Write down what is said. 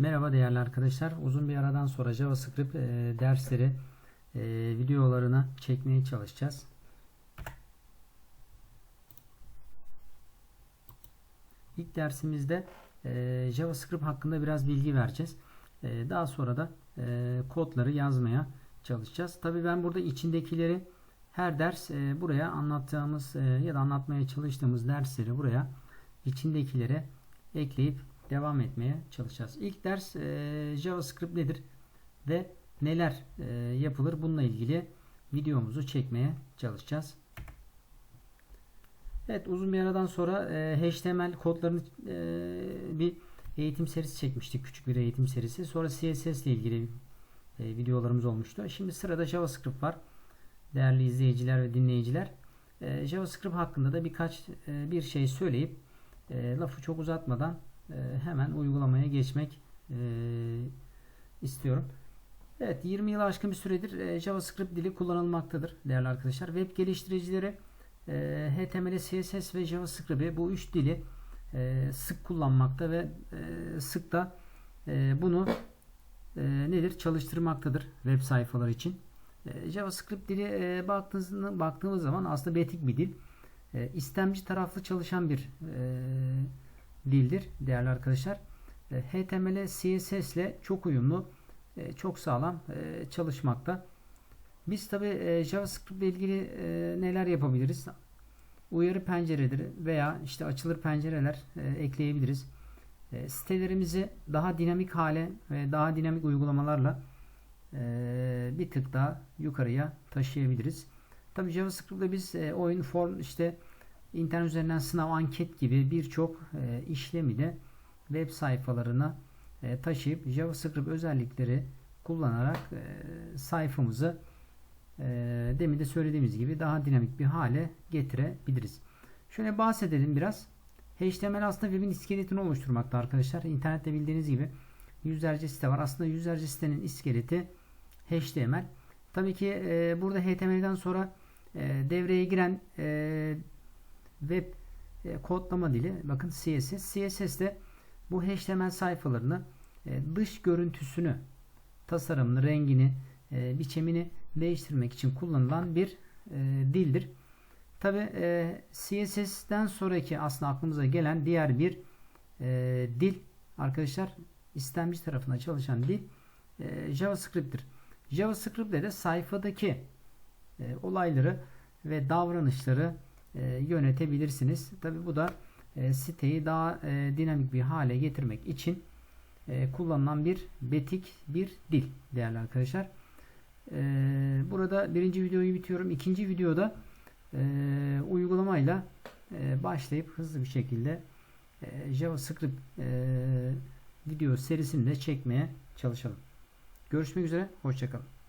Merhaba değerli arkadaşlar. Uzun bir aradan sonra JavaScript e, dersleri e, videolarını çekmeye çalışacağız. İlk dersimizde e, JavaScript hakkında biraz bilgi vereceğiz. E, daha sonra da e, kodları yazmaya çalışacağız. Tabii ben burada içindekileri her ders e, buraya anlattığımız ya da anlatmaya çalıştığımız dersleri buraya içindekilere ekleyip devam etmeye çalışacağız. İlk ders e, JavaScript nedir ve neler e, yapılır bununla ilgili videomuzu çekmeye çalışacağız. Evet uzun bir aradan sonra e, HTML kodlarını e, bir eğitim serisi çekmiştik. Küçük bir eğitim serisi. Sonra CSS ile ilgili e, videolarımız olmuştu. Şimdi sırada JavaScript var. Değerli izleyiciler ve dinleyiciler. E, JavaScript hakkında da birkaç e, bir şey söyleyip e, lafı çok uzatmadan hemen uygulamaya geçmek e, istiyorum. Evet 20 yıl aşkın bir süredir e, JavaScript dili kullanılmaktadır değerli arkadaşlar. Web geliştiricileri e, HTML, CSS ve JavaScript'i bu üç dili sık kullanmakta ve sık da bunu nedir çalıştırmaktadır web sayfaları için. JavaScript dili baktığımız, zaman aslında betik bir dil. İstemci taraflı çalışan bir dildir değerli arkadaşlar. E, HTML, CSS ile çok uyumlu, e, çok sağlam e, çalışmakta. Biz tabi JavaScript ile ilgili neler yapabiliriz? Uyarı pencereleri veya işte açılır pencereler ekleyebiliriz. Sitelerimizi daha dinamik hale ve daha dinamik uygulamalarla bir tık daha yukarıya taşıyabiliriz. Tabi JavaScript'te biz oyun form işte internet üzerinden sınav anket gibi birçok e, işlemi de web sayfalarına e, taşıyıp JavaScript özellikleri kullanarak e, sayfamızı e, demin de söylediğimiz gibi daha dinamik bir hale getirebiliriz. Şöyle bahsedelim biraz. HTML aslında webin iskeletini oluşturmakta arkadaşlar. İnternette bildiğiniz gibi yüzlerce site var. Aslında yüzlerce sitenin iskeleti HTML. Tabii ki burada HTML'den sonra devreye giren web e, kodlama dili bakın CSS. CSS de bu HTML sayfalarını e, dış görüntüsünü, tasarımını, rengini, e, biçimini değiştirmek için kullanılan bir e, dildir. Tabi e, CSS'den sonraki aslında aklımıza gelen diğer bir e, dil arkadaşlar istemci tarafına çalışan dil e, JavaScript'tir. JavaScript'te de sayfadaki e, olayları ve davranışları e, yönetebilirsiniz. Tabi bu da e, siteyi daha e, dinamik bir hale getirmek için e, kullanılan bir betik bir dil değerli arkadaşlar. Burada birinci videoyu bitiyorum. İkinci videoda e, uygulamayla başlayıp hızlı bir şekilde e, JavaScript e, video serisini de çekmeye çalışalım. Görüşmek üzere. Hoşçakalın.